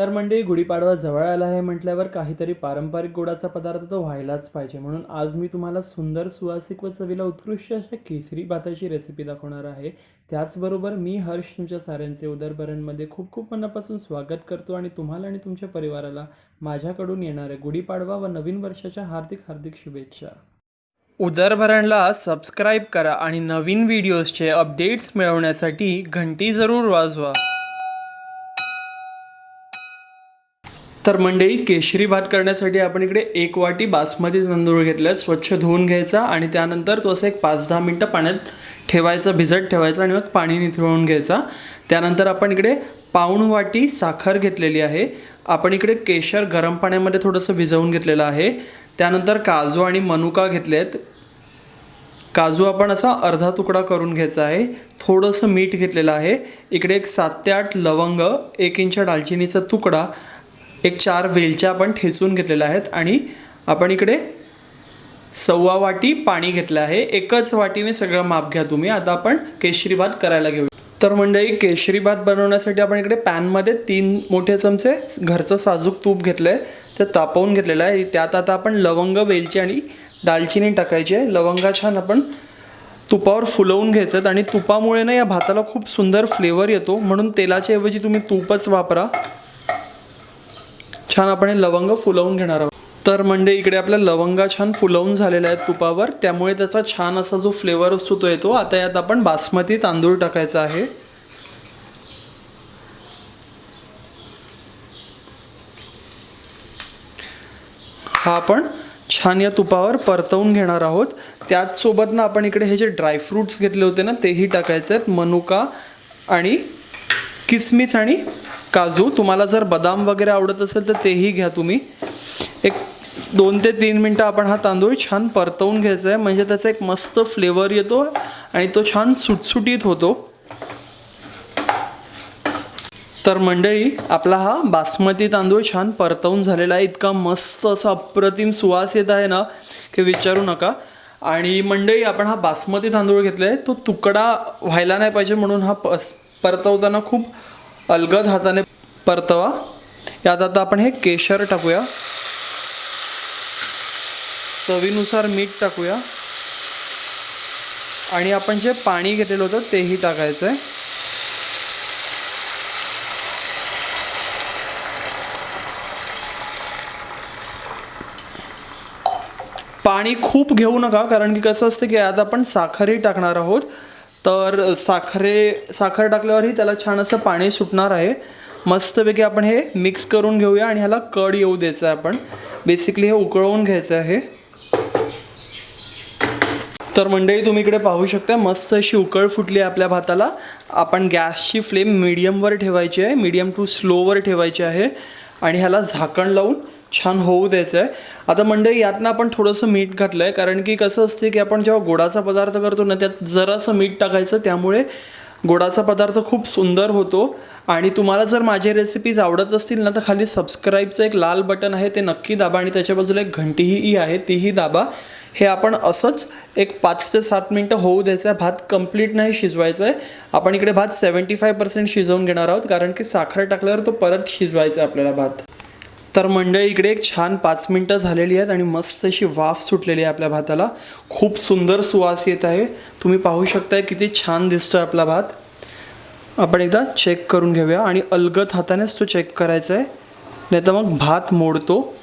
तर मंडळी गुढीपाडवा जवळ आला आहे म्हटल्यावर काहीतरी पारंपरिक गोडाचा पदार्थ तर व्हायलाच पाहिजे. म्हणून आज मी तुम्हाला सुंदर सुवासिक व चवीला उत्कृष्ट अशा केसरी भाताची रेसिपी दाखवणार आहे. त्याचबरोबर मी हर्ष तुमच्या साऱ्यांचे उदरभरणमध्ये खूप खूप मनापासून स्वागत करतो आणि तुम्हाला आणि तुमच्या परिवाराला माझ्याकडून येणाऱ्या गुढीपाडवा व नवीन वर्षाच्या हार्दिक हार्दिक शुभेच्छा. उदरभरणला सबस्क्राईब करा आणि नवीन व्हिडिओजचे अपडेट्स मिळवण्यासाठी घंटी जरूर वाजवा. तर मंडळी केशरी भात करण्यासाठी आपण इकडे एक वाटी बासमती तांदूळ घेतला स्वच्छ धुवून घ्यायचा आणि त्यानंतर तो असं एक पाच दहा मिनटं पाण्यात ठेवायचा भिजत ठेवायचा आणि मग पाणी निथळून घ्यायचा. त्यानंतर आपण इकडे पाऊण वाटी साखर घेतलेली आहे. आपण इकडे केशर गरम पाण्यामध्ये थोडंसं भिजवून घेतलेलं आहे. त्यानंतर काजू आणि मनुका घेतले आहेत काजू आपण असा अर्धा तुकडा करून घ्यायचा आहे. थोडंसं मीठ घेतलेलं आहे. इकडे एक सात ते आठ लवंग एक इंच दालचिनीचा तुकडा एक चार वेलच्या आपण ठेचून घेतलेल्या आहेत आणि आपण इकडे सव्वा वाटी पाणी घेतलं आहे. एकच वाटीने सगळं माप घ्या तुम्ही. आता आपण केशरी भात करायला घेऊ तर मंडळी केशरी भात बनवण्यासाठी आपण इकडे पॅनमध्ये तीन मोठे चमचे घरचं साजूक तूप घेतलं आहे ते तापवून घेतलेलं आहे. त्यात आता आपण लवंग वेलची आणि दालचिनी टाकायची आहे. लवंगा छान आपण तुपावर फुलवून घ्यायचं आणि तुपामुळे ना या भाताला खूप सुंदर फ्लेवर येतो. म्हणून तेलाच्या ऐवजी तुम्ही तूपच वापरा. छान आपण हे लवंग फुलवून घेणार आहोत. तर म्हणजे इकडे आपल्या लवंगा छान फुलवून झालेल्या आहेत तुपावर. त्यामुळे त्याचा छान असा जो फ्लेवर असतो तो येतो. आता यात आपण बासमती तांदूळ टाकायचा आहे. हा आपण छान या तुपावर परतवून घेणार आहोत. त्याचसोबत ना आपण इकडे हे जे ड्रायफ्रूट्स घेतले होते ना तेही टाकायचे आहेत. मनुका आणि किसमिस आणि काजू तुम्हाला जर बदाम वगैरे आवडत असेल तर तेही घ्या तुम्ही. एक दोन ते तीन मिनटं आपण हा तांदूळ छान परतवून घ्यायचा आहे. म्हणजे त्याचा एक मस्त फ्लेवर येतो आणि तो छान सुटसुटीत होतो. तर मंडळी आपला हा बासमती तांदूळ छान परतवून झालेला आहे. इतका मस्त असा अप्रतिम सुवास येत आहे ना की विचारू नका. आणि मंडळी आपण हा बासमती तांदूळ घेतला आहे तो तुकडा व्हायला नाही पाहिजे म्हणून हा परतवताना खूप अलगद हाताने परतवा. यात आता आपण हे केशर टाकूया. चवीनुसार मीठ टाकूया. आणि आपण जे पाणी घेतलेलं होतं तेही टाकायचं आहे पाणी खूप घेऊ नका कारण की कसं असतं की आता आपण साखरही टाकणार आहोत. तर साखरे साखर टाकल्यावरही त्याला छान असं पाणी सुटणार आहे. मस्तपैकी आपण हे मिक्स करून घेऊया आणि ह्याला कड येऊ द्यायचं आहे आपण. बेसिकली हे उकळवून घ्यायचं आहे. तर मंडळी तुम्ही इकडे पाहू शकता मस्त अशी उकळ फुटली आहे आपल्या भाताला. आपण गॅसची फ्लेम मिडियमवर ठेवायची आहे मीडियम टू स्लोवर ठेवायची आहे. आणि ह्याला झाकण लावून छान होऊ द्यायचं आहे आता मंडळी यातनं आपण थोडंसं मीठ घातलं आहे कारण की कसं असते की आपण जेव्हा गोडाचा पदार्थ करतो ना त्यात जरासं मीठ टाकायचं त्यामुळे गोडाचा पदार्थ खूप सुंदर होतो. आणि तुम्हाला जर माझे रेसिपीज आवडत असतील ना तर खाली सबस्क्राईबचं एक लाल बटन आहे ते नक्की दाबा. आणि त्याच्या बाजूला एक घंटीही आहे तीही दाबा. हे आपण असंच एक पाच ते सात मिनटं होऊ द्यायचं आहे भात कंप्लीट नाही शिजवायचं आहे आपण इकडे भात सेवन्टी फाय पर्सेंट शिजवून घेणार आहोत कारण की साखर टाकल्यावर तो परत शिजवायचा आहे आपल्याला भात. तर मंडळी इकडे एक छान पाच मिनटं झालेली आहेत आणि मस्त अशी वाफ सुटलेली आहे आपल्या भाताला. खूप सुंदर सुवास येत आहे. तुम्ही पाहू शकताय किती छान दिसतो आहे आपला भात. आपण एकदा चेक करून घेऊया आणि अलगत हातानेच तो चेक करायचा आहे. नाही तर मग भात मोडतो.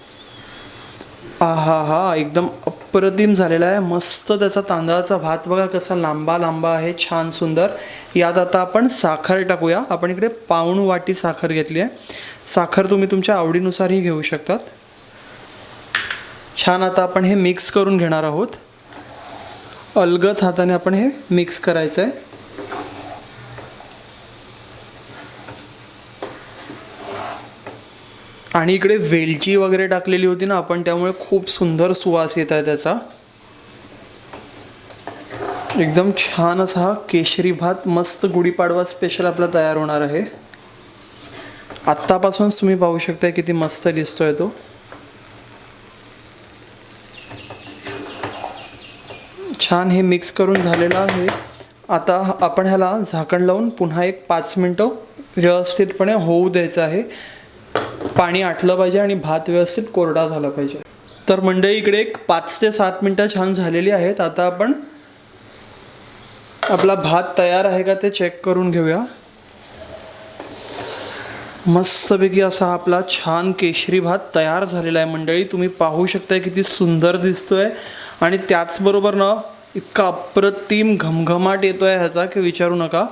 आहा हा एकदम अप्रतिम झालेला आहे. मस्त त्याचा तांदळाचा भात बघा कसा लांबा लांबा आहे छान सुंदर. यात आता आपण साखर टाकूया. आपण इकडे पाऊण वाटी साखर घेतली आहे. साखर तुम्ही तुमच्या आवडीनुसारही घेऊ शकतात. छान आता आपण हे मिक्स करून घेणार आहोत. अलगत हाताने आपण हे मिक्स करायचं आहे आणि इकडे वेलची वगैरे टाकलेली होती ना आपण त्यामुळे खूप सुंदर सुवास येत आहे त्याचा. एकदम छान असा हा केशरी भात मस्त गुढीपाडवा स्पेशल आपला तयार होणार आहे. आत्तापासूनच तुम्ही पाहू शकता किती मस्त दिसतोय तो. छान हे मिक्स करून झालेलं आहे. आता आपण ह्याला झाकण लावून पुन्हा एक पाच मिनटं व्यवस्थितपणे होऊ द्यायचं आहे. पाणी आटलं पाहिजे आणि भात व्यवस्थित कोरडा झाला पाहिजे. तर मंडळी इकडे एक पाच ते सात मिनटं छान झालेली आहेत. आता आपण आपला भात तयार आहे का ते चेक करून घेऊया. मस्तपैकी असा आपला छान केशरी भात तयार झालेला आहे मंडळी. तुम्ही पाहू शकताय किती सुंदर दिसतोय. आणि त्याचबरोबर ना इतका अप्रतिम घमघमाट येतो आहे ह्याचा की विचारू नका.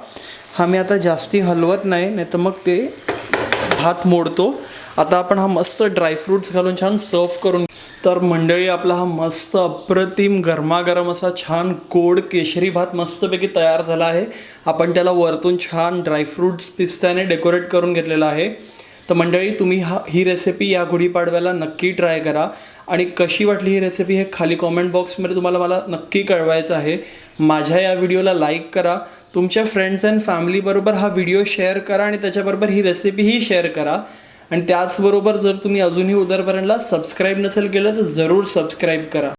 हा मी आता जास्ती हलवत नाही नाही तर मग ते भात मोडतो. आता आपण हा मस्त ड्रायफ्रुट्स घालून छान सर्व करून तर मंडळी आपला हा मस्त अप्रतिम गरमागरम असा छान गोड केशरी भात मस्तपैकी तयार झाला आहे. आपण त्याला वरतून छान ड्रायफ्रुट्स पिस्त्याने डेकोरेट करून घेतलेला आहे. तर मंडळी तुम्ही हा ही रेसिपी या गुढीपाडव्याला नक्की ट्राय करा. आणि कशी वाटली ही रेसिपी हे खाली कॉमेंट बॉक्समध्ये तुम्हाला मला नक्की कळवायचं आहे. माझ्या या व्हिडिओला लाईक करा. तुमच्या फ्रेंड्स अँड फॅमिलीबरोबर हा व्हिडिओ शेअर करा आणि त्याच्याबरोबर ही रेसिपीही शेअर करा. आणि त्याचबरोबर जर तुम्ही अजूनही उदरपर्यंतला सबस्क्राईब नसेल केलं तर जरूर सबस्क्राईब करा.